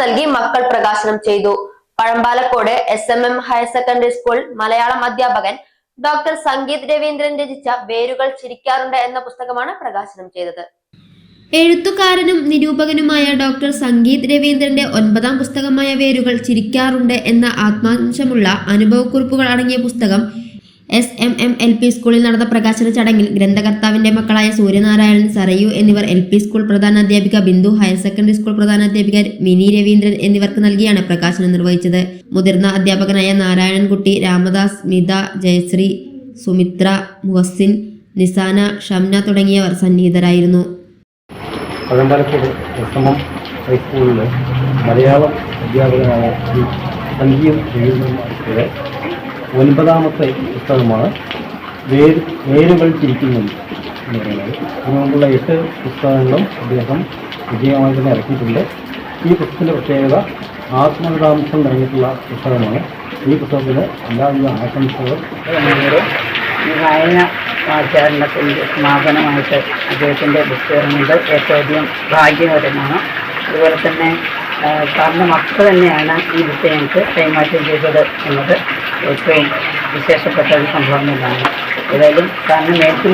പ്രകാശനം ചെയ്തു. Pazhampalakode S M M higher secondary school Malayalam അധ്യാപകൻ ഡോക്ടർ സംഗീത് രവീന്ദ്രൻ രചിച്ച വേരുകൾ ചിരിക്കാറുണ്ട് എന്ന പുസ്തകമാണ് പ്രകാശനം ചെയ്തത്. എഴുത്തുകാരനും നിരൂപകനുമായ ഡോക്ടർ സംഗീത് രവീന്ദ്രന്റെ ഒൻപതാം പുസ്തകമായ വേരുകൾ ചിരിക്കാറുണ്ട് എന്ന ആത്മാംശമുള്ള അനുഭവക്കുറിപ്പുകൾ അടങ്ങിയ പുസ്തകം S M M L P സ്കൂളിൽ നടന്ന പ്രകാശന ചടങ്ങിൽ ഗ്രന്ഥകർത്താവിന്റെ മക്കളായ സൂര്യനാരായണൻ സറയു എന്നിവർ എൽ പി സ്കൂൾ പ്രധാനാധ്യാപിക ബിന്ദു ഹയർ സെക്കൻഡറി സ്കൂൾ പ്രധാനാധ്യാപിക മിനി രവീന്ദ്രൻ എന്നിവർക്ക് നൽകിയാണ് പ്രകാശനം നിർവഹിച്ചത്. മുതിർന്ന അധ്യാപകനായ നാരായണൻകുട്ടി രാമദാസ് മിത ജയശ്രീ സുമിത്ര മുഹസിൻ നിസാന ഷംന തുടങ്ങിയവർ സന്നിഹിതരായിരുന്നു. ഹൈസ്കൂളിലെ അധ്യാപകനായ സഞ്ജീവ് ഒൻപതാമത്തെ പുസ്തകമാണ് വേര് വേരുകൾ തിരിക്കുന്നത് എന്ന് പറയുന്നത്. ഇതിനു മുമ്പുള്ള എട്ട് പുസ്തകങ്ങളും അദ്ദേഹം വിജയമായി തന്നെ ഇറക്കിയിട്ടുണ്ട്. ഈ പുസ്തകത്തിന്റെ പ്രത്യേകത ആത്മകഥാംശം നിറഞ്ഞിട്ടുള്ള പുസ്തകമാണ്. ഈ പുസ്തകത്തിന് എല്ലാവിധ ആശംസകൾ ഈ ആചരണത്തിന്റെ സമാപനമായിട്ട് അദ്ദേഹത്തിന്റെ പുസ്തകങ്ങളുടെ ഏറ്റവും അധികം ഭാഗ്യകരമാണ്. അതുപോലെ തന്നെ സാറിന്റെ മക്കൾ തന്നെയാണ് ഈ വിഷയങ്ങൾക്ക് കൈമാറ്റം ചെയ്തത് എന്നത് ഏറ്റവും വിശേഷപ്പെട്ട ഒരു സംഭവം തന്നെയാണ്. ഏതായാലും സാറിന് നേരിട്ട്